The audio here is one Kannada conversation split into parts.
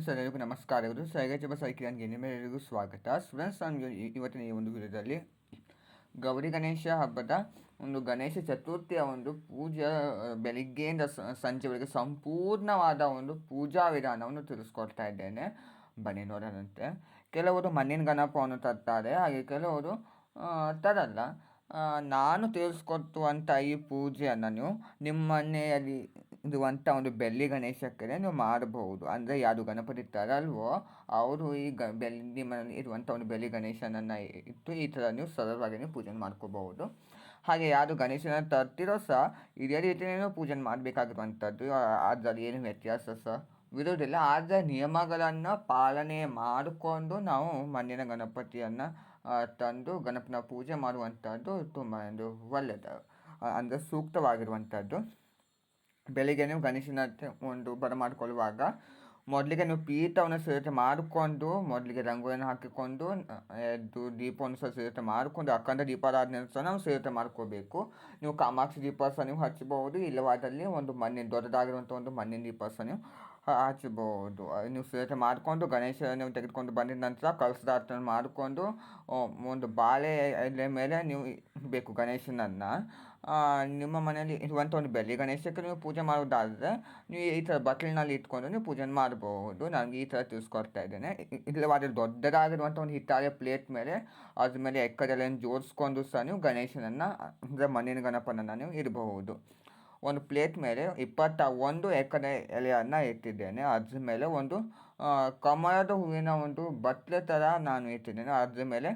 ಫ್ರೆಂಡ್ಸ್, ಎಲ್ಲರಿಗೂ ನಮಸ್ಕಾರಗಳು ಸೈಗಜಬ ಗೆ ನಿಮ್ಮೆಲ್ಲರಿಗೂ ಸ್ವಾಗತ. ಫ್ರೆಂಡ್ಸ್ ನಾನು ಇವತ್ತಿನ ಈ ಒಂದು ವಿಡಿಯೋದಲ್ಲಿ ಗೌರಿ ಗಣೇಶ ಹಬ್ಬದ ಒಂದು ಗಣೇಶ ಚತುರ್ಥಿಯ ಒಂದು ಪೂಜಾ, ಬೆಳಿಗ್ಗೆಯಿಂದ ಸಂಜೆವರೆಗೆ ಸಂಪೂರ್ಣವಾದ ಒಂದು ಪೂಜಾ ವಿಧಾನವನ್ನು ತಿಳಿಸ್ಕೊಡ್ತಾ ಇದ್ದೇನೆ. ಬನ್ನಿ ನೋಡೋದಂತೆ ಕೆಲವರು ಮಣ್ಣಿನ ಗಣಪವನ್ನು ತರ್ತಾರೆ, ಹಾಗೆ ಕೆಲವರು ತರಲ್ಲ. ನಾನು ತಿಳಿಸ್ಕೊಟ್ಟುವಂಥ ಈ ಪೂಜೆಯನ್ನು ನೀವು ನಿಮ್ಮ ಮನೆಯಲ್ಲಿ ಇರುವಂಥ ಒಂದು ಬೆಳ್ಳಿ ಗಣೇಶಕ್ಕೆ ನೀವು ಮಾಡಬಹುದು ಅಂದರೆ ಯಾರು ಗಣಪತಿ ತರಲ್ವೋ ಅವರು ಈ ಗ ಬೆಳ್ಳಿ ನಿಮ್ಮಲ್ಲಿ ಇರುವಂಥ ಒಂದು ಬೆಳ್ಳಿ ಗಣೇಶನನ್ನು ಇಟ್ಟು ಈ ಥರ ನೀವು ಸರಳವಾಗಿ ನೀವು ಪೂಜೆ ಮಾಡ್ಕೋಬಹುದು. ಹಾಗೆ ಯಾರು ಗಣೇಶನ ತರ್ತಿರೋ ಸಹ ಇದೇ ರೀತಿಯೇ ಪೂಜೆ ಮಾಡಬೇಕಾಗಿರುವಂಥದ್ದು. ಅದರಲ್ಲಿ ಏನು ವ್ಯತ್ಯಾಸ ಸಹ ವಿರೋಧಿಲ್ಲ ಆದರೆ ನಿಯಮಗಳನ್ನು ಪಾಲನೆ ಮಾಡಿಕೊಂಡು ನಾವು ಮಣ್ಣಿನ ಗಣಪತಿಯನ್ನು ತಂದು ಗಣಪನ ಪೂಜೆ ಮಾಡುವಂಥದ್ದು ತುಂಬ ಒಂದು ಒಳ್ಳೆಯದು ಅಂದರೆ ಸೂಕ್ತವಾಗಿರುವಂಥದ್ದು. ಬೆಳಿಗ್ಗೆ ನೀವು ಗಣೇಶನ ಒಂದು ಬರಮಾಡಿಕೊಳ್ಳುವಾಗ ಮೊದಲಿಗೆ ನೀವು ಪೀಠವನ್ನು ಸಿದ್ಧತೆ ಮಾಡಿಕೊಂಡು ಮೊದಲಿಗೆ ರಂಗೋಲಿಯನ್ನು ಹಾಕಿಕೊಂಡು ಎದ್ದು ದೀಪವನ್ನು ಸಹ ಸಿದ್ಧತೆ ಮಾಡಿಕೊಂಡು ಅಕ್ಕಂದ ದೀಪಾರಾಧನೆ ಸಹ ನಾವು ಸಿದ್ಧತೆ ಮಾಡ್ಕೋಬೇಕು. ನೀವು ಕಾಮಾಕ್ಷಿ ದೀಪ ಸಹ ನೀವು ಹಚ್ಚಬಹುದು ಇಲ್ಲವಾದಲ್ಲಿ ಒಂದು ಮಣ್ಣಿನ, ದೊಡ್ಡದಾಗಿರುವಂಥ ಒಂದು ಮಣ್ಣಿನ ದೀಪ ಸಹ ನೀವು ಹಚ್ಚಬಹುದು ನೀವು ಸಿದ್ಧತೆ ಮಾಡಿಕೊಂಡು ಗಣೇಶ ನೀವು ತೆಗೆದುಕೊಂಡು ಬಂದಿದ ನಂತರ ಕಲಸದಾರ್ಥನ ಮಾಡಿಕೊಂಡು ಒಂದು ಬಾಳೆ ಎಲೆ ಮೇಲೆ ನೀವು ಇಡಬೇಕು ಗಣೇಶನನ್ನು ನಿಮ್ಮ ಮನೆಯಲ್ಲಿ ಇರುವಂಥ ಒಂದು ಬೆಳ್ಳಿ ಗಣೇಶಕ್ಕೆ ನೀವು ಪೂಜೆ ಮಾಡೋದಾದರೆ ನೀವು ಈ ಥರ ಬಟ್ಲಿನಲ್ಲಿ ಇಟ್ಕೊಂಡು ನೀವು ಪೂಜೆ ಮಾಡಬಹುದು ನನಗೆ ಈ ಥರ ತಿಳಿಸ್ಕೊಡ್ತಾ ಇದ್ದೇನೆ. ಇಲ್ಲವಾದರೆ ದೊಡ್ಡದಾಗಿರುವಂಥ ಒಂದು ಹಿತ್ತಾಳೆ ಪ್ಲೇಟ್ ಮೇಲೆ ಅದ್ರ ಮೇಲೆ ಎಕ್ಕಡೆಲೆಯನ್ನು ಜೋಡಿಸ್ಕೊಂಡು ಸಹ ನೀವು ಗಣೇಶನನ್ನು, ಅಂದರೆ ಮಣ್ಣಿನ ಗಣಪನನ್ನು ನೀವು ಇಡಬಹುದು. ಒಂದು ಪ್ಲೇಟ್ ಮೇಲೆ ಇಪ್ಪತ್ತ ಒಂದು ಎಕರೆ ಎಲೆಯನ್ನು ಇಟ್ಟಿದ್ದೇನೆ. ಅದ್ರ ಮೇಲೆ ಒಂದು ಕಮಲದ ಹೂವಿನ ಒಂದು ಬಟ್ಲೆ ಥರ ನಾನು ಇಟ್ಟಿದ್ದೇನೆ. ಅದ್ರ ಮೇಲೆ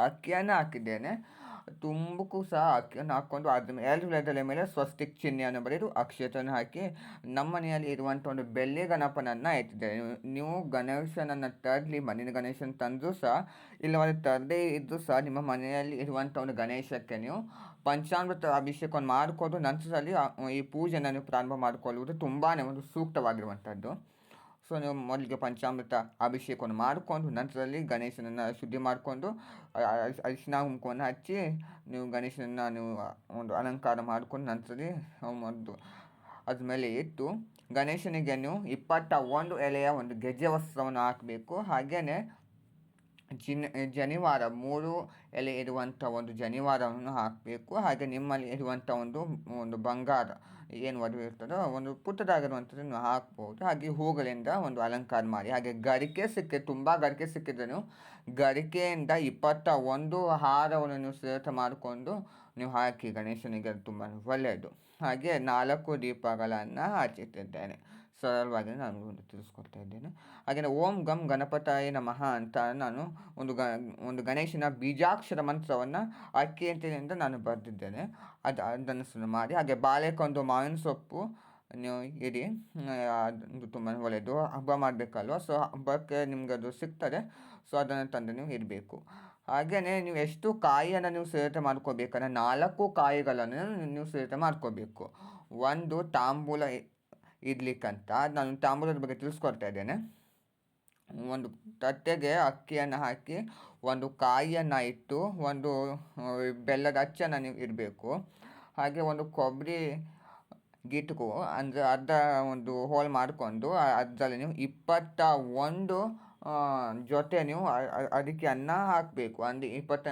ಅಕ್ಕಿಯನ್ನು ಹಾಕಿದ್ದೇನೆ. ತುಂಬಕ್ಕೂ ಸಹ ಅಕ್ಕಿಯನ್ನು ಹಾಕ್ಕೊಂಡು ಅದ್ರ ಎರಡು ಮೇಲೆ ಸ್ವಸ್ತಿಕ್ ಚಿಹ್ನೆಯನ್ನು ಬರೆದು ಅಕ್ಷತೆಯನ್ನು ಹಾಕಿ ನಮ್ಮ ಮನೆಯಲ್ಲಿ ಇರುವಂಥ ಒಂದು ಬೆಳ್ಳಿ ಗಣಪನನ್ನು ಎತ್ತಿದ್ದೇನೆ. ನೀವು- ಗಣೇಶನನ್ನು ತರಲಿ ಮಣ್ಣಿನ ಗಣೇಶನ ತಂದರೂ ಸಹ ಇಲ್ಲವಾದ್ರೆ ತರದೇ ಇದ್ದರೂ ಸಹ ನಿಮ್ಮ ಮನೆಯಲ್ಲಿ ಇರುವಂಥ ಒಂದು ಗಣೇಶಕ್ಕೆ ನೀವು ಪಂಚಾಮೃತ ಅಭಿಷೇಕವನ್ನು ಮಾಡಿಕೊಂಡು ನಂತರದಲ್ಲಿ ಈ ಪೂಜೆಯನ್ನು ಪ್ರಾರಂಭ ಮಾಡಿಕೊಳ್ಳುವುದು ತುಂಬಾ ಒಂದು ಸೂಕ್ತವಾಗಿರುವಂಥದ್ದು. ಸೊ ನೀವು ಮೊದಲಿಗೆ ಪಂಚಾಮೃತ ಅಭಿಷೇಕವನ್ನು ಮಾಡಿಕೊಂಡು ನಂತರದಲ್ಲಿ ಗಣೇಶನನ್ನು ಶುದ್ಧಿ ಮಾಡಿಕೊಂಡು ಅರಿಶಿನ ಕುಂಕುಮವನ್ನು ಹಚ್ಚಿ, ನೀವು ಗಣೇಶನನ್ನು ನೀವು ಒಂದು ಅಲಂಕಾರ ಮಾಡಿಕೊಂಡು ನಂತರದಲ್ಲಿ ಒಂದು, ಅದ್ರ ಮೇಲೆ ಇಟ್ಟು ಗಣೇಶನಿಗೆ ನೀವು ಇಪ್ಪತ್ತ ಒಂದು ಎಲೆಯ ಒಂದು ಗೆಜ್ಜೆ ವಸ್ತ್ರವನ್ನು ಹಾಕಬೇಕು. ಹಾಗೆಯೇ ಜಿನ್, ಜನಿವಾರ ಮೂರು ಎಲೆ ಇರುವಂಥ ಒಂದು ಜನಿವಾರವನ್ನು ಹಾಕಬೇಕು. ಹಾಗೆ ನಿಮ್ಮಲ್ಲಿ ಇರುವಂಥ ಒಂದು ಒಂದು ಬಂಗಾರ ಏನು ಒಡವೆ ಇರ್ತದೋ ಒಂದು ಪುಟ್ಟದಾಗಿರುವಂಥದ್ದನ್ನು ಹಾಕ್ಬೋದು. ಹಾಗೆ ಹೂಗಳಿಂದ ಒಂದು ಅಲಂಕಾರ ಮಾಡಿ. ಹಾಗೆ ಗರಿಕೆ ಸಿಕ್ಕಿ ತುಂಬ ಗರಿಕೆ ಸಿಕ್ಕಿದ್ರೆ ನೀವು ಗರಿಕೆಯಿಂದ ಇಪ್ಪತ್ತ ಒಂದು ಹಾರವನ್ನು ನೀವು ಸಿದ್ಧತೆ ಮಾಡಿಕೊಂಡು ನೀವು ಹಾಕಿ ಗಣೇಶನಿಗೆ ಅದು ತುಂಬ ಒಳ್ಳೆಯದು. ಹಾಗೆ ನಾಲ್ಕು ದೀಪಗಳನ್ನು ಹಚ್ಚುತ್ತಿದ್ದೇನೆ ಸರಳವಾಗಿ ನಾನು ಒಂದು ತಿಳಿಸ್ಕೊಡ್ತಾ ಇದ್ದೇನೆ. ಹಾಗೆಯೇ ಓಂ ಗಂ ಗಣಪತಾಯ ನಮಃ ಅಂತ ನಾನು ಒಂದು ಗ, ಒಂದು ಗಣೇಶನ ಬೀಜಾಕ್ಷರ ಮಂತ್ರವನ್ನು ಅಕ್ಕಿಯಂತಿನಿಂದ ನಾನು ಬರೆದಿದ್ದೇನೆ. ಅದು, ಅದನ್ನು ಸಹ ಮಾಡಿ, ಹಾಗೆ ಬಾಳೆಕೊಂದು ಮಾವಿನ ಸೊಪ್ಪು ನೀವು ಇರಿ ಅದು ತುಂಬ ಒಳ್ಳೆಯದು, ಹಬ್ಬ ಮಾಡಬೇಕಲ್ವ, ಸೊ ಹಬ್ಬಕ್ಕೆ ನಿಮ್ಗೆ ಅದು ಸಿಗ್ತದೆ, ಸೊ ಅದನ್ನು ತಂದು ನೀವು ಇರಬೇಕು ಹಾಗೆಯೇ ನೀವು ಎಷ್ಟು ಕಾಯಿಯನ್ನು ನೀವು ಸಿದ್ಧತೆ ಮಾಡ್ಕೋಬೇಕಂದ್ರೆ ನಾಲ್ಕು ಕಾಯಿಗಳನ್ನು ನೀವು ಸಿದ್ಧತೆ ಮಾಡ್ಕೋಬೇಕು. ಒಂದು ತಾಂಬೂಲ ಇ- ಅದು ನಾನು ತಾಂಬೂಲದ ಬಗ್ಗೆ ತಿಳಿಸ್ಕೊಡ್ತಾ ಇದ್ದೇನೆ. ಒಂದು ತಟ್ಟೆಗೆ ಅಕ್ಕಿಯನ್ನು ಹಾಕಿ, ಒಂದು ಕಾಯಿಯನ್ನು ಇಟ್ಟು, ಒಂದು ಬೆಲ್ಲದ ಅಚ್ಚನ್ನು ನೀವು ಇಡಬೇಕು. ಹಾಗೆ ಒಂದು ಕೊಬ್ಬರಿ ಗಿಟ್ಕು, ಅಂದರೆ ಅರ್ಧ ಒಂದು ಹೋಲ್ ಮಾಡಿಕೊಂಡು ಅದರಲ್ಲಿ ನೀವು ಇಪ್ಪತ್ತ ಒಂದು ಜೊತೆ ನೀವು ಅದಕ್ಕೆ ಅನ್ನ ಹಾಕಬೇಕು. ಅಂದರೆ ಇಪ್ಪತ್ತ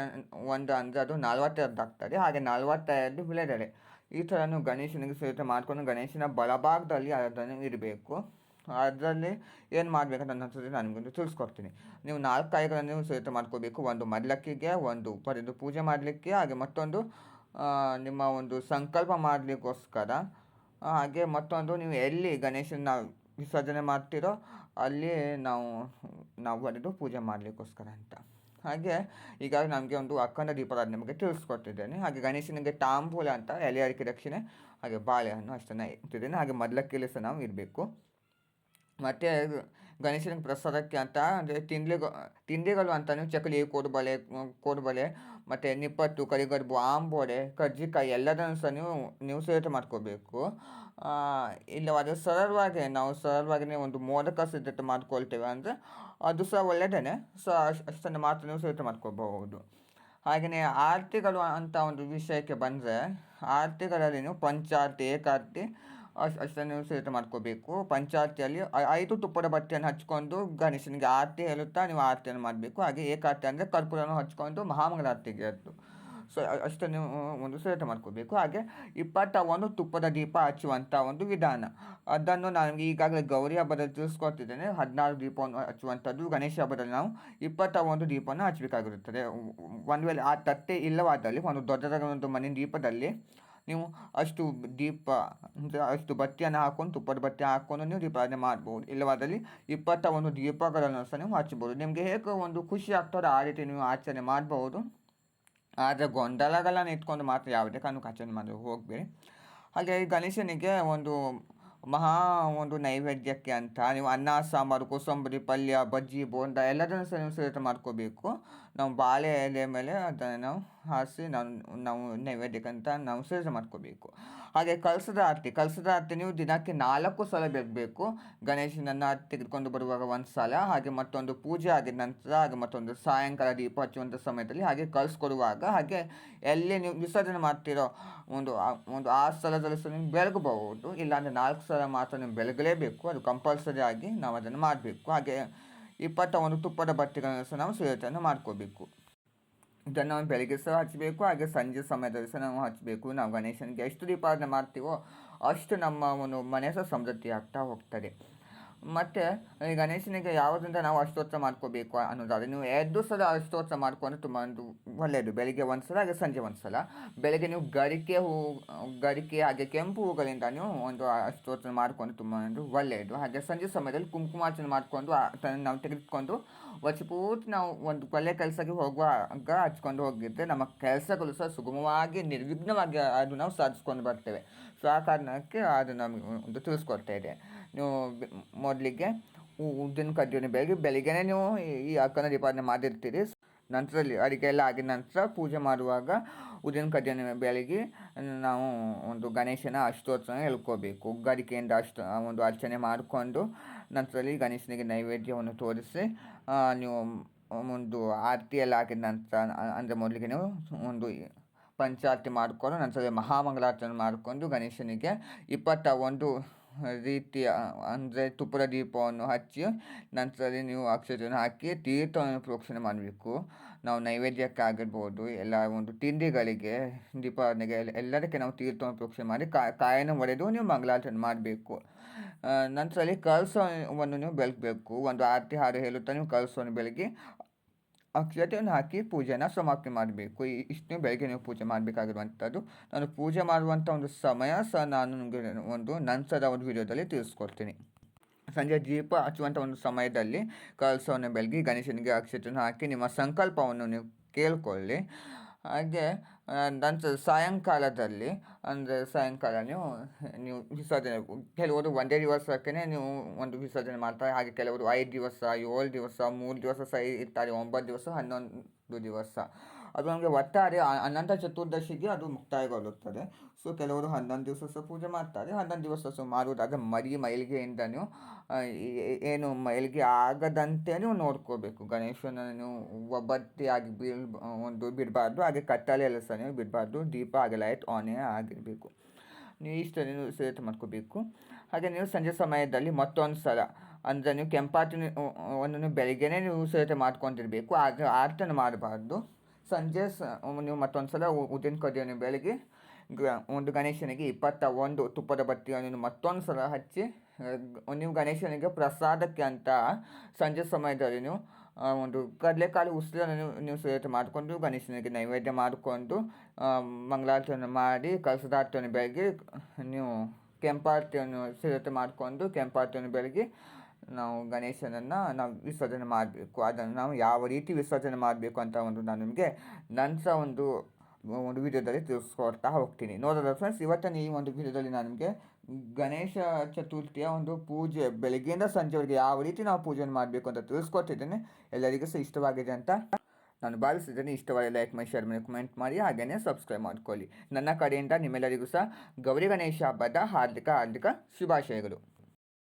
ಒಂದು ಅಂದರೆ ಅದು ನಲ್ವತ್ತೆರಡು ಆಗ್ತದೆ. ಹಾಗೆ ನಲ್ವತ್ತೆರಡು ವಿಳೆದೆಲೆ ಈ ಥರ ನೀವು ಗಣೇಶನಿಗೆ ಸಹಿತ ಮಾಡಿಕೊಂಡು ಗಣೇಶನ ಬಲಭಾಗದಲ್ಲಿ ಅದನ್ನು ಇರಬೇಕು ಅದರಲ್ಲಿ ಏನು ಮಾಡಬೇಕಂತ ನನ್ನ ಸರಿ ನನಗೊಂದು ತಿಳಿಸ್ಕೊಡ್ತೀನಿ. ನೀವು ನಾಲ್ಕು ಕಾಯಿಗಳನ್ನು ಸಹಿತ ಮಾಡ್ಕೋಬೇಕು. ಒಂದು ಮಡ್ಲಕ್ಕಿಗೆ ಒಂದು ಪರಿದು ಪೂಜೆ ಮಾಡಲಿಕ್ಕೆ, ಹಾಗೆ ಮತ್ತೊಂದು ನಿಮ್ಮ ಒಂದು ಸಂಕಲ್ಪ ಮಾಡಲಿಕ್ಕೋಸ್ಕರ, ಹಾಗೆ ಮತ್ತೊಂದು ನೀವು ಎಲ್ಲಿ ಗಣೇಶನ ವಿಸರ್ಜನೆ ಮಾಡ್ತೀರೋ ಅಲ್ಲಿ ನಾವು ನಾವು ಬರೆದು ಪೂಜೆ ಮಾಡಲಿಕ್ಕೋಸ್ಕರ ಅಂತ. ಹಾಗೆ ಈಗ ನಮಗೆ ಒಂದು ಅಕ್ಕನ ದೀಪದ ನಿಮಗೆ ತಿಳಿಸ್ಕೊಟ್ಟಿದ್ದೇನೆ. ಹಾಗೆ ಗಣೇಶನಿಗೆ ತಾಂಬೂಲ ಅಂತ ಎಲೆಯಾರಿಕೆ ದಕ್ಷಿಣೆ ಹಾಗೆ ಬಾಳೆಹಣ್ಣು ಅಷ್ಟನ್ನು ಇಟ್ಟಿದ್ದೇನೆ. ಹಾಗೆ ಮೊದಲ ಕೆಲಸ ನಾವು ಇರಬೇಕು. ಮತ್ತು ಗಣೇಶನ ಪ್ರಸಾದಕ್ಕೆ ಅಂತ, ಅಂದರೆ ತಿಂಡಿಗ, ತಿಂಡಿಗಳು ಅಂತಲೂ ಚಕ್ಕಲಿ ಕೋಡುಬಳೆ ಕೋಡುಬಳೆ, ಮತ್ತು ನಿಪ್ಪತ್ತು, ಕರಿಗಡುಬು ಆಂಬೋಡೆ ಕರ್ಜಿಕಾಯಿ ಎಲ್ಲದನ್ನು ಸಹ ನೀವು ನೀವು ಸಿದ್ಧತೆ ಮಾಡ್ಕೋಬೇಕು. ಇಲ್ಲವಾದರೆ ಸರಳವಾಗಿ, ನಾವು ಸರಳವಾಗಿ ಒಂದು ಮೋದಕ ಸಿದ್ಧತೆ ಮಾಡ್ಕೊಳ್ತೇವೆ ಅಂದರೆ ಅದು ಸಹ ಒಳ್ಳೆಯದೇ ಸೊ ಅಷ್ಟು ಅಷ್ಟನ್ನು ಮಾತ್ರ ನೀವು ಸಿದ್ಧತೆ ಮಾಡ್ಕೋಬಹುದು ಹಾಗೆಯೇ ಆರತಿಗಳು ಅಂತ ಒಂದು ವಿಷಯಕ್ಕೆ ಬಂದರೆ, ಆರತಿಗಳಲ್ಲಿ ನೀವು ಪಂಚಾರತಿ, ಏಕಾರತಿ ಅಷ್ಟು ಅಷ್ಟನ್ನು ಸಿದ್ಧತೆ ಮಾಡ್ಕೋಬೇಕು. ಪಂಚಾರತಿಯಲ್ಲಿ ಐದು ತುಪ್ಪದ ಬಟ್ಟೆಯನ್ನು ಹಚ್ಕೊಂಡು ಗಣೇಶನಿಗೆ ಆರತಿ ಹೇಳುತ್ತಾ ನೀವು ಆರತಿಯನ್ನು ಮಾಡಬೇಕು. ಹಾಗೆ ಏಕಾರತಿ ಅಂದರೆ ಕರ್ಪೂರವನ್ನು ಹಚ್ಕೊಂಡು ಮಹಾಮಂಗಳಾರತಿಗೆ ಅದು ಸೊ ಅಷ್ಟನ್ನು ಒಂದು ಸಿದ್ಧತೆ ಮಾಡ್ಕೋಬೇಕು. ಹಾಗೆ ಇಪ್ಪತ್ತ ಒಂದು ತುಪ್ಪದ ದೀಪ ಹಚ್ಚುವಂಥ ಒಂದು ವಿಧಾನ. ಅದನ್ನು ನಾನು ಈಗಾಗಲೇ ಗೌರಿ ಹಬ್ಬದಲ್ಲಿ ತಿಳಿಸ್ಕೊಡ್ತಿದ್ದೇನೆ ಹದಿನಾರು ದೀಪವನ್ನು ಹಚ್ಚುವಂಥದ್ದು ಗಣೇಶ ಹಬ್ಬದಲ್ಲಿ ನಾವು ಇಪ್ಪತ್ತ ಒಂದು ದೀಪವನ್ನು ಹಚ್ಚಬೇಕಾಗಿರುತ್ತದೆ. ಒಂದು ವೇಳೆ ಆ ತಟ್ಟೆ ಇಲ್ಲವಾದಲ್ಲಿ, ಒಂದು ದೊಡ್ಡದಾದ ಒಂದು ಮನೆ ದೀಪದಲ್ಲಿ ನೀವು ಅಷ್ಟು ದೀಪ, ಅಂದರೆ ಅಷ್ಟು ಬತ್ತಿಯನ್ನು ಹಾಕ್ಕೊಂಡು ತುಪ್ಪದ ಬಟ್ಟೆ ಹಾಕ್ಕೊಂಡು ನೀವು ದೀಪಾವಳಿ ಮಾಡ್ಬೋದು. ಇಲ್ಲವಾದಲ್ಲಿ ಇಪ್ಪತ್ತ ಒಂದು ದೀಪಗಳನ್ನು ಸಹ ನೀವು ಹಚ್ಬೋದು. ನಿಮಗೆ ಹೇಗೆ ಒಂದು ಖುಷಿ ಆಗ್ತದೆ ಆ ರೀತಿ ನೀವು ಆಚರಣೆ ಮಾಡಬಹುದು ಆದರೆ ಗೊಂದಲಗಳನ್ನು ಇಟ್ಕೊಂಡು ಮಾತ್ರ ಯಾವುದೇ ಕಾರಣಕ್ಕೂ ಆಚರಣೆ ಮಾಡಿ ಹೋಗಬೇಡಿ. ಹಾಗೆ ಗಣೇಶನಿಗೆ ಒಂದು ಮಹಾ ಒಂದು ನೈವೇದ್ಯಕ್ಕೆ ಅಂತ. ನೀವು ಅನ್ನ, ಸಾಂಬಾರು, ಕೋಸಂಬರಿ, ಪಲ್ಯ, ಬಜ್ಜಿ, ಬೋಂಡ ಎಲ್ಲದನ್ನು ಸಹ ನೀವು ಸಿದ್ಧತೆ ಮಾಡ್ಕೋಬೇಕು. ನಾವು ಬಾಳೆ ಎಲೆ ಮೇಲೆ ಅದನ್ನು ನಾವು ಹಾಸಿ ನಾವು ನಾವು ನೈವೇದ್ಯಕ್ಕಂತ ನಾವು ಸಿದ್ಧತೆ ಮಾಡ್ಕೋಬೇಕು. ಹಾಗೆ ಕಲಸದ ಆರತಿ ಕಲಸದ ಆರತಿ ನೀವು ದಿನಕ್ಕೆ ನಾಲ್ಕು ಸಲ ಬೇಕು ಗಣೇಶನನ್ನು ತೆಗೆದುಕೊಂಡು ಬರುವಾಗ ಒಂದು ಸಲ, ಹಾಗೆ ಮತ್ತೊಂದು ಪೂಜೆ ಆಗಿದ ನಂತರ, ಹಾಗೆ ಮತ್ತೊಂದು ಸಾಯಂಕಾಲ ದೀಪ ಹಚ್ಚುವಂಥ ಸಮಯದಲ್ಲಿ ಹಾಗೆ ಕಳಿಸ್ಕೊಡುವಾಗ ಹಾಗೆ ಎಲ್ಲಿ ನೀವು ವಿಸರ್ಜನೆ ಮಾಡ್ತಿರೋ ಒಂದು ಒಂದು ಆ ಸ್ಥಳದಲ್ಲಿ ಸಹ ನೀವು ಬೆಳಗಬಹುದು. ಇಲ್ಲಾಂದರೆ ನಾಲ್ಕು ಸಲ ಮಾತ್ರ ನೀವು ಬೆಳಗಲೇಬೇಕು. ಅದು ಕಂಪಲ್ಸರಿ ಆಗಿ ನಾವು ಅದನ್ನು ಮಾಡಬೇಕು. ಹಾಗೆ ಇಪ್ಪತ್ತ ಒಂದು ತುಪ್ಪದ ಬಟ್ಟೆಗಳನ್ನು ಸಹ ನಾವು ಸಿದ್ಧತೆಯನ್ನು ಮಾಡ್ಕೋಬೇಕು. ಇದನ್ನು ಬೆಳಗ್ಗೆ ಸಹ ಹಚ್ಚಬೇಕು ಹಾಗೆ ಸಂಜೆ ಸಮಯದಲ್ಲಿ ಸಹ ನಾವು ಹಚ್ಚಬೇಕು ನಾವು ಗಣೇಶನಿಗೆ ಎಷ್ಟು ದೀಪಾವಳಿ ಮಾಡ್ತೀವೋ ಅಷ್ಟು ನಮ್ಮ ಒಂದು ಮನೆ ಸಹ ಸಮೃದ್ಧಿ ಆಗ್ತಾ ಹೋಗ್ತದೆ ಮತ್ತು ಗಣೇಶನಿಗೆ ಯಾವುದರಿಂದ ನಾವು ಅಷ್ಟೋತ್ಸವ ಮಾಡ್ಕೋಬೇಕು? ಅನ್ನೋದಾದರೆ ನೀವು ಎರಡು ಸಲ ಅಷ್ಟೋತ್ಸವ ಮಾಡ್ಕೊಂಡ್ರೆ ತುಂಬ ಒಂದು ಒಳ್ಳೆಯದು. ಬೆಳಿಗ್ಗೆ ಒಂದು ಸಲ ಹಾಗೆ ಸಂಜೆ ಒಂದು ಸಲ ಬೆಳಗ್ಗೆ ನೀವು ಗರಿಕೆ ಹೂ, ಗರಿಕೆ, ಹಾಗೆ ಕೆಂಪು ಹೂಗಳಿಂದ ನೀವು ಒಂದು ಅಷ್ಟೋತ್ಸವ ಮಾಡ್ಕೊಂಡು ತುಂಬ ಒಂದು ಒಳ್ಳೆಯದು. ಹಾಗೆ ಸಂಜೆ ಸಮಯದಲ್ಲಿ ಕುಂಕುಮಾರ್ಚನೆ ಮಾಡಿಕೊಂಡು ನಾವು ತೆಗೆದುಕೊಂಡು ವರ್ಷ ಪೂರ್ತಿ ನಾವು ಒಂದು ಒಳ್ಳೆ ಕೆಲಸಕ್ಕೆ ಹೋಗುವಾಗ ಹಚ್ಕೊಂಡು ಹೋಗಿದ್ದರೆ ನಮ್ಮ ಕೆಲಸಗಳು ಸಹ ಸುಗಮವಾಗಿ, ನಿರ್ವಿಘ್ನವಾಗಿ ಅದು ನಾವು ಸಾಧಿಸ್ಕೊಂಡು ಬರ್ತೇವೆ. ಸೊ, ಆ ಕಾರಣಕ್ಕೆ ಅದು ನಮಗೆ ಒಂದು ತಿಳಿಸ್ಕೊಡ್ತಾ ಇದೆ. ನೀವು ಮೊದಲಿಗೆ ಉದ್ದಿನ ಕಡ್ಡಿಯನ್ನು ಬೆಳಗ್ಗೆ ಬೆಳಿಗ್ಗೆನೇ ನೀವು ಈ- ಅಕ್ಕನ ದೀಪಾವಳಿ ಮಾಡಿರ್ತೀರಿ. ನಂತರ ಅಡುಗೆ ಎಲ್ಲ ಆಗಿದ ನಂತರ ಪೂಜೆ ಮಾಡುವಾಗ ಉದ್ದಿನ ಕಡ್ಡಿಯನ್ನು ಬೆಳಗ್ಗೆ ನಾವು ಒಂದು ಗಣೇಶನ ಅಷ್ಟೋತ್ಸವ ಹೇಳ್ಕೋಬೇಕು ಗರಿಕೆಯಿಂದ ಅಷ್ಟು, ಒಂದು ಅರ್ಚನೆ ಮಾಡಿಕೊಂಡು ನಂತರದಲ್ಲಿ ಗಣೇಶನಿಗೆ ನೈವೇದ್ಯವನ್ನು ತೋರಿಸಿ ನೀವು ಒಂದು ಆರತಿ ಎಲ್ಲ ಆಗಿದ ನಂತರ, ಅಂದರೆ ಮೊದಲಿಗೆ ನೀವು ಒಂದು ಪಂಚಾರತಿ ಮಾಡಿಕೊಂಡು ನಂತರ ಮಹಾಮಂಗಳಾರತಿಯನ್ನು ಮಾಡಿಕೊಂಡು ಗಣೇಶನಿಗೆ ಇಪ್ಪತ್ತ ಒಂದು ರೀತಿಯ ಅಂದರೆ ತುಪ್ಪದ ದೀಪವನ್ನು ಹಚ್ಚಿ ನಂತರ ನೀವು ಅಕ್ಷತೆಯನ್ನು ಹಾಕಿ, ತೀರ್ಥವನ್ನು ಪ್ರೋಕ್ಷಣೆ ಮಾಡಬೇಕು. ನಾವು ನೈವೇದ್ಯಕ್ಕಾಗಿರ್ಬೋದು, ಎಲ್ಲ ಒಂದು ತಿಂಡಿಗಳಿಗೆ, ದೀಪಾವಳಿಗೆ ಎಲ್ಲದಕ್ಕೆ ನಾವು ತೀರ್ಥವನ್ನು ಪ್ರೋಕ್ಷಣೆ ಮಾಡಿ ಕಾಯನ್ನು ಒಡೆದು ನೀವು ಮಂಗಳಾಚರಣೆ ಮಾಡಬೇಕು. ನಂತರ ಕಳಸವನ್ನು ನೀವು ಬೆಳಗಬೇಕು. ಒಂದು ಆರತಿ ಹಾಡು ಹೇಳುತ್ತಾ ನೀವು ಕಳಸವನ್ನು ಬೆಳಗಿ ಅಕ್ಷತೆಯನ್ನು ಹಾಕಿ ಪೂಜೆನ ಸಮಾಪ್ತಿ ಮಾಡಬೇಕು. ಇಷ್ಟು ಬೆಳಗ್ಗೆ ನೀವು ಪೂಜೆ ಮಾಡಬೇಕಾಗಿರುವಂಥದ್ದು ನಾನು ಪೂಜೆ ಮಾಡುವಂಥ ಒಂದು ಸಮಯ ಸಹ ನಾನು ನಿಮಗೆ ಒಂದು ನಂತರದ ಒಂದು ವಿಡಿಯೋದಲ್ಲಿ ತಿಳಿಸ್ಕೊಡ್ತೀನಿ. ಸಂಜೆ ದೀಪ ಹಚ್ಚುವಂಥ ಒಂದು ಸಮಯದಲ್ಲಿ ಕಲಸವನ್ನು ಬೆಳಗಿ ಗಣೇಶನಿಗೆ ಅಕ್ಷತೆಯನ್ನು ಹಾಕಿ ನಿಮ್ಮ ಸಂಕಲ್ಪವನ್ನು ನೀವು ಕೇಳ್ಕೊಳ್ಳಿ. ಹಾಗೆ ನಂತರ ಸಾಯಂಕಾಲದಲ್ಲಿ, ಅಂದರೆ ಸಾಯಂಕಾಲ ನೀವು ನೀವು ವಿಸರ್ಜನೆ ಕೆಲವರು ಒಂದೇ ದಿವಸಕ್ಕೆ ನೀವು ಒಂದು ವಿಸರ್ಜನೆ ಮಾಡ್ತಾರೆ. ಹಾಗೆ ಕೆಲವರು ಐದು ದಿವಸ, ಏಳು ದಿವಸ, ಮೂರು ದಿವಸ ಸಹ ಇರ್ತಾರೆ, ಒಂಬತ್ತು ದಿವಸ, ಹನ್ನೊಂದು ದಿವಸ. ಅದು ನಮಗೆ ಒಟ್ಟಾರೆ ಅನಂತ ಚತುರ್ದಶಿಗೆ ಅದು ಮುಕ್ತಾಯಗೊಳ್ಳುತ್ತದೆ. ಸೊ ಕೆಲವರು ಹನ್ನೊಂದು ದಿವಸ ಸಹ ಪೂಜೆ ಮಾಡ್ತಾರೆ. ಹನ್ನೊಂದು ದಿವಸ ಸಹ ಮಾಡುವುದಾದ್ರೆ ಮರಿ ಮೈಲಿಗೆಯಿಂದ ನೀವು ಆ, ಏ- ಏನು ಮೈಲಿಗೆ ಆಗದಂತೆ ನೋಡ್ಕೋಬೇಕು. ಗಣೇಶನನ್ನು ನೀವು ಒಬ್ಬಟ್ಟಿಯಾಗಿ ಬೀಳ್ ಒಂದು ಬಿಡಬಾರ್ದು ಹಾಗೆ ಕತ್ತಲೆಯಲ್ಲ ಸಹ ನೀವು ಬಿಡಬಾರ್ದು ದೀಪ ಹಾಗೆ ಲೈಟ್ ಆನೇ ಆಗಿರಬೇಕು. ನೀವು ಇಷ್ಟು ನೀವು ಸಿದ್ಧತೆ ಮಾಡ್ಕೋಬೇಕು. ಹಾಗೆ ನೀವು ಸಂಜೆ ಸಮಯದಲ್ಲಿ ಮತ್ತೊಂದು ಸಲ ಅಂದರೆ ನೀವು ಕೆಂಪಾತಿನ ಒಂದನ್ನು ಬೆಳಗ್ಗೆನೇ ನೀವು ಸಿದ್ಧತೆ ಮಾಡ್ಕೊಂಡಿರಬೇಕು. ಆದರೆ ಆರ್ತನ ಮಾಡಬಾರ್ದು. ಸಂಜೆ ಸ ನೀವು ಮತ್ತೊಂದು ಸಲ ಉದ್ದಿನ ಕಡ್ಡಿಯನ್ನು ಬೆಳಗ್ಗೆ ಒಂದು ಗಣೇಶನಿಗೆ ಇಪ್ಪತ್ತ ಒಂದು ತುಪ್ಪದ ಬತ್ತಿಯನ್ನು ಮತ್ತೊಂದು ಸಲ ಹಚ್ಚಿ ನೀವು ಗಣೇಶನಿಗೆ ಪ್ರಸಾದಕ್ಕೆ ಅಂತ ಸಂಜೆ ಸಮಯದಲ್ಲಿ ನೀವು ಒಂದು ಕಡಲೆಕಾಳು ಉಸಿರನ್ನು ನೀವು ಸಿದ್ಧತೆ ಮಾಡಿಕೊಂಡು ಗಣೇಶನಿಗೆ ನೈವೇದ್ಯ ಮಾಡಿಕೊಂಡು ಮಂಗಳಾರತಿಯನ್ನು ಮಾಡಿ ಕಲಸದಾರತಿಯನ್ನು ಬೆಳಗ್ಗೆ, ನೀವು ಕೆಂಪಾರತಿಯನ್ನು ಸಿದ್ಧತೆ ಮಾಡಿಕೊಂಡು ಕೆಂಪಾರತಿಯನ್ನು ಬೆಳಗ್ಗೆ ನಾವು ಗಣೇಶನನ್ನು ನಾವು ವಿಸರ್ಜನೆ ಮಾಡಬೇಕು. ಅದನ್ನು ನಾವು ಯಾವ ರೀತಿ ವಿಸರ್ಜನೆ ಮಾಡಬೇಕು ಅಂತ ಒಂದು ನಾನು ನಿಮಗೆ ನಂತರ ಒಂದು ಒಂದು ವಿಡಿಯೋದಲ್ಲಿ ತಿಳಿಸ್ಕೊಡ್ತಾ ಹೋಗ್ತೀನಿ. ನೋಡೋದ ಫ್ರೆಂಡ್ಸ್ ಇವತ್ತಿನ ಈ ಒಂದು ವಿಡಿಯೋದಲ್ಲಿ ನಾನು ನಿಮಗೆ ಗಣೇಶ ಚತುರ್ಥಿಯ ಒಂದು ಪೂಜೆ, ಬೆಳಗ್ಗೆಯಿಂದ ಸಂಜೆವರೆಗೆ ಯಾವ ರೀತಿ ನಾವು ಪೂಜೆಯನ್ನು ಮಾಡಬೇಕು ಅಂತ ತಿಳಿಸ್ಕೊಡ್ತಿದ್ದೇನೆ ಎಲ್ಲರಿಗೂ ಸಹ ಇಷ್ಟವಾಗಿದೆ ಅಂತ ನಾನು ಭಾವಿಸಿದ್ದೇನೆ ಇಷ್ಟವಾದ ಲೈಕ್ ಮಾಡಿ ಶೇರ್ ಮಾಡಿ ಕಮೆಂಟ್ ಮಾಡಿ ಹಾಗೆಯೇ ಸಬ್ಸ್ಕ್ರೈಬ್ ಮಾಡ್ಕೊಳ್ಳಿ. ನನ್ನ ಕಡೆಯಿಂದ ನಿಮ್ಮೆಲ್ಲರಿಗೂ ಸಹ ಗೌರಿ ಗಣೇಶ ಹಬ್ಬದ ಹಾರ್ದಿಕ ಹಾರ್ದಿಕ ಶುಭಾಶಯಗಳು.